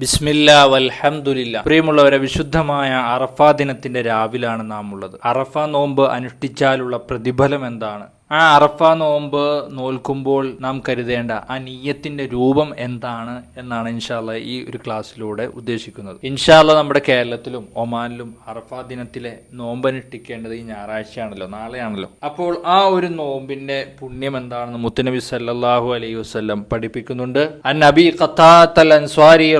ബിസ്മില്ല വൽഹംദുലില്ല. പ്രിയമുള്ളവരെ വിശുദ്ധമായ അറഫ ദിനത്തിന്റെ രാവിലാണ് നാം ഉള്ളത് അറഫ നോമ്പ് അനുഷ്ഠിച്ചാലുള്ള പ്രതിഫലം എന്താണ്? ആ അറഫ നോമ്പ് നോൽക്കുമ്പോൾ നാം കരുതേണ്ട ആ നീയത്തിന്റെ രൂപം എന്താണ് എന്നാണ് ഇൻഷാല്ല ഈ ഒരു ക്ലാസ്സിലൂടെ ഉദ്ദേശിക്കുന്നത്. ഇൻഷാല്ല നമ്മുടെ കേരളത്തിലും ഒമാനിലും അറഫ ദിനത്തിലെ നോമ്പ് അനുഷ്ഠിക്കേണ്ടത് ഈ ഞായറാഴ്ചയാണല്ലോ നാളെയാണല്ലോ. അപ്പോൾ ആ ഒരു നോമ്പിന്റെ പുണ്യം എന്താണെന്ന് മുത്തുനബി സല്ലാഹു അലൈഹി വസ്ലം പഠിപ്പിക്കുന്നുണ്ട്. ഖത്താത്തൽ അൻസ്വാരി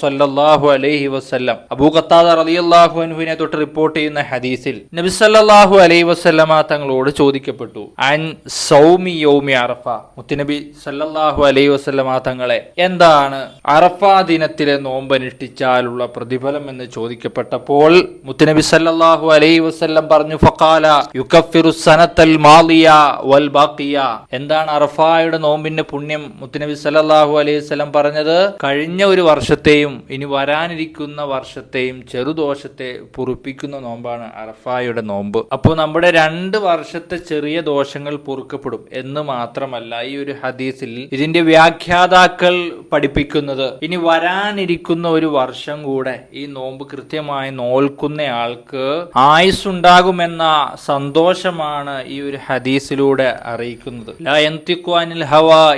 സല്ലല്ലാഹു അലൈഹി വസല്ലം. അബൂ ഖത്താദ റളിയല്ലാഹു തൊട്ട് റിപ്പോർട്ട് ചെയ്യുന്ന ഹദീസിൽ നബി സല്ലല്ലാഹു അലൈഹി വസല്ലമ തങ്ങളോട് ചോദിക്കപ്പെട്ടു. അൻ സൗമി യൗമി അറഫ. മുത്തുനബി സല്ലല്ലാഹു അലൈഹി വസല്ലമ തങ്ങളെ എന്താണ് അറഫ ദിനത്തിലെ നോമ്പ് അനുഷ്ഠിച്ചാലുള്ള പ്രതിഫലം എന്ന് ചോദിക്കപ്പെട്ടപ്പോൾ മുത്തുനബി സല്ലല്ലാഹു അലൈഹി വസല്ലം പറഞ്ഞു ഫക്കാല യുക്കഫിറു സനത്തൽ മാലിയ വൽ ബാക്കിയ എന്താണ് അറഫായുടെ നോമ്പിന്റെ പുണ്യം? മുത്തുനബി സല്ലല്ലാഹു അലൈഹി വസ്ലം പറഞ്ഞത് കഴിഞ്ഞ ഒരു വർഷത്തെയും ഇനി വരാനിരിക്കുന്ന വർഷത്തെയും ചെറുദോഷത്തെ പൊറുപ്പിക്കുന്ന നോമ്പാണ് അറഫായുടെ നോമ്പ്. അപ്പോൾ നമ്മുടെ രണ്ട് വർഷത്തെ ചെറിയ ദോഷങ്ങൾ പൊറുക്കപ്പെടും എന്ന് മാത്രമല്ല ഈ ഒരു ഹദീസിൽ ഇതിന്റെ വ്യാഖ്യാതാക്കൾ പഠിപ്പിക്കുന്നത്. ഇനി വരാനിരിക്കുന്ന ഒരു വർഷം കൂടെ ഈ നോമ്പ് കൃത്യമായി നോൽക്കുന്ന ആൾക്ക് ആയുസ്സുണ്ടാകുമെന്ന സന്തോഷമാണ് ഈ ഒരു ഹദീസിലൂടെ അറിയിക്കുന്നത്. ലാ യന്തിഖു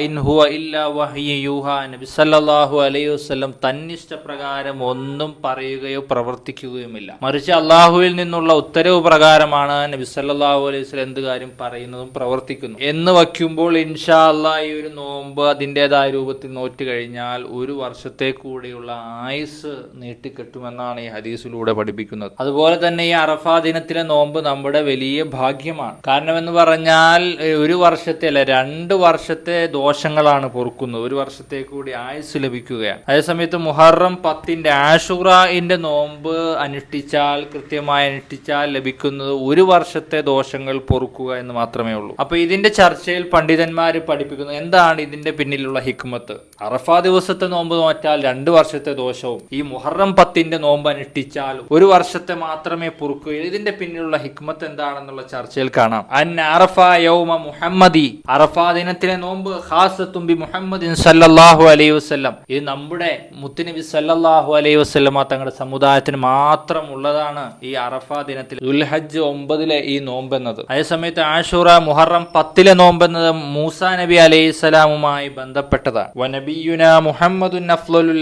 ഇൻ ഹുവ ഇല്ലാ വഹ്യ യൂഹാ നബി സല്ലല്ലാഹു അലൈഹി തന്നിഷ്ടപ്രകാരം ഒന്നും പറയുകയോ പ്രവർത്തിക്കുകയുമില്ല. മറിച്ച് അള്ളാഹുവിൽ നിന്നുള്ള ഉത്തരവ് പ്രകാരമാണ് നബി സല്ലല്ലാഹു അലൈഹി എന്ത് കാര്യം പറയുന്നതും പ്രവർത്തിക്കുന്നു. എന്ന് വയ്ക്കുമ്പോൾ ഇൻഷാ അല്ലാ ഈ ഒരു നോമ്പ് അതിന്റെതായ രൂപത്തിൽ നോറ്റ് കഴിഞ്ഞാൽ ഒരു വർഷത്തെ കൂടിയുള്ള ആയുസ് നീട്ടിക്കെട്ടുമെന്നാണ് ഈ ഹദീസിലൂടെ പഠിപ്പിക്കുന്നത്. അതുപോലെ തന്നെ ഈ അറഫാ ദിനത്തിലെ നോമ്പ് നമ്മുടെ വലിയ ഭാഗ്യമാണ്. കാരണം എന്ന് പറഞ്ഞാൽ ഒരു വർഷത്തെ അല്ല രണ്ട് വർഷത്തെ ദോഷങ്ങളാണ് പൊറുക്കുന്നത്. ഒരു വർഷത്തെ കൂടി ആയുസ് ലഭിക്കുകയാണ്. അതേസമയത്ത് മുഹറം പത്തിന്റെ ആഷുറയിന്റെ നോമ്പ് അനുഷ്ഠിച്ചാൽ കൃത്യമായി അനുഷ്ഠിച്ചാൽ ലഭിക്കുന്നത് ഒരു വർഷത്തെ ദോഷങ്ങൾ പൊറുക്കുക എന്ന് മാത്രമേ ഉള്ളൂ. അപ്പൊ ഇതിന്റെ ചർച്ചയിൽ പണ്ഡിതന്മാർ പഠിപ്പിക്കുന്നത് എന്താണ് ഇതിന്റെ പിന്നിലുള്ള ഹിക്മത്ത്? അറഫ ദിവസത്തെ നോമ്പ് നോറ്റാൽ രണ്ട് വർഷത്തെ ദോഷവും ഈ മുഹറം പത്തിന്റെ നോമ്പ് അനുഷ്ഠിച്ചാൽ ഒരു വർഷത്തെ മാത്രമേ പൊറുക്കുകയുള്ളൂ. ഇതിന്റെ പിന്നിലുള്ള ഹിക്മത്ത് എന്താണെന്നുള്ള ചർച്ചയിൽ കാണാം. അൻ അറഫ യൗമ മുഹമ്മദി അറഫ ദിനത്തിലെ നോമ്പ് ഖാസത്തും ബി മുഹമ്മദിൻ സല്ലല്ലാഹു അലൈഹി വസല്ലം. ഇത് നമ്മുടെ മുത്തുനബി സല്ലല്ലാഹു അലൈഹി വസല്ലമ തങ്ങളുടെ സമുദായത്തിന് മാത്രം ഉള്ളതാണ് ഈ അറഫ ദിനത്തിൽ. ദുൽഹജ്ജ് ഒമ്പതിലെ ഈ നോമ്പ് എന്നത് അതേസമയത്ത് ആഷൂറ മുഹറം പത്തിലെ നോമ്പെന്നത് മൂസ നബി അലൈഹി സ്വലാമുമായി ബന്ധപ്പെട്ടതാണ്. വനബിയുന മുഹമ്മദുൻ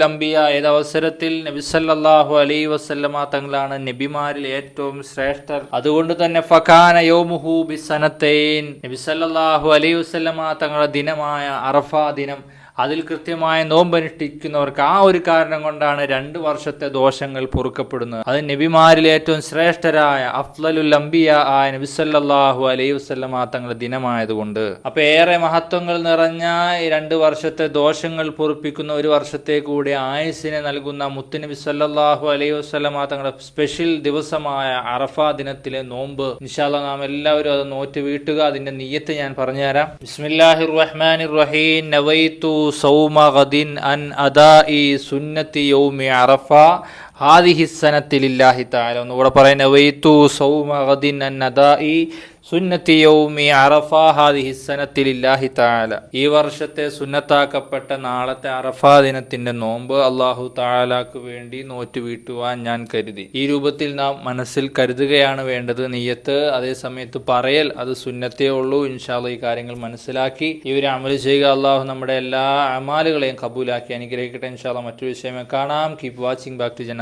അംബിയ ഏത് അവസരത്തിൽ നബിസല്ലാഹു അലൈഹി വസല്ലമ തങ്ങളാണ് നബിമാരിൽ ഏറ്റവും ശ്രേഷ്ഠർ. അതുകൊണ്ട് തന്നെ ഫഖാന യോമുഹു ബിസനത്തൈൻ നബി സല്ലല്ലാഹു അലൈഹി വസല്ലമ തങ്ങളുടെ ദിനമായ അറഫ ദിനം അതിൽ കൃത്യമായ നോമ്പനുഷ്ഠിക്കുന്നവർക്ക് ആ ഒരു കാരണം കൊണ്ടാണ് രണ്ട് വർഷത്തെ ദോഷങ്ങൾ പൊറുക്കപ്പെടുന്നത്. അത് നബിമാരിൽ ഏറ്റവും ശ്രേഷ്ഠരായ അഫ്ലലുൽ അംബിയ ആയ നബി സല്ലല്ലാഹു അലൈഹി വസല്ലമ തങ്ങളുടെ ദിനമായതുകൊണ്ട്. അപ്പൊ ഏറെ മഹത്വങ്ങൾ നിറഞ്ഞ ഈ രണ്ട് വർഷത്തെ ദോഷങ്ങൾ പൊറുപ്പിക്കുന്ന ഒരു വർഷത്തെ കൂടി ആയുസിനെ നൽകുന്ന മുത്തുനബി സല്ലാഹു അലൈഹി വസല്ലമ തങ്ങളുടെ സ്പെഷ്യൽ ദിവസമായ അറഫ ദിനത്തിലെ നോമ്പ്. നിഷാല നാം എല്ലാവരും അത് നോറ്റ് വീട്ടുക. അതിന്റെ നീയത്ത് ഞാൻ പറഞ്ഞുതരാം. ബിസ്മില്ലാഹിർ റഹ്മാനിർ റഹീം. നവൈതു സൗമ ഗദിൻ അൻ അദാഇ സുന്നത്തി യൗമി അറഫ ഹാദിഹി സനത്തിലില്ലാഹി തആല. ഒന്നുകൂടെ പറയാം നവൈതു സൗമ ഗദിൻ അൻ അദാഇ സുന്നത്തി യൗമി ഈ വർഷത്തെ സുന്നത്താക്കപ്പെട്ട നാളത്തെ അറഫാ ദിനത്തിന്റെ നോമ്പ് അള്ളാഹു താലാക്ക് വേണ്ടി നോറ്റ് വീട്ടുവാൻ ഞാൻ കരുതി. ഈ രൂപത്തിൽ നാം മനസ്സിൽ കരുതുകയാണ് വേണ്ടത് നീയത്ത് അതേ സമയത്ത് പറയൽ അത് സുന്നത്തേ ഉള്ളൂ. ഇൻഷാല്ല ഈ കാര്യങ്ങൾ മനസ്സിലാക്കി ഇവരെ അമൽ ചെയ്യുക. അള്ളാഹു നമ്മുടെ എല്ലാ അമാലുകളെയും കബൂലാക്കി അനുഗ്രഹിക്കട്ടെ. ഇൻഷാല്ല മറ്റു വിഷയമേ കാണാം. Keep watching back to Jan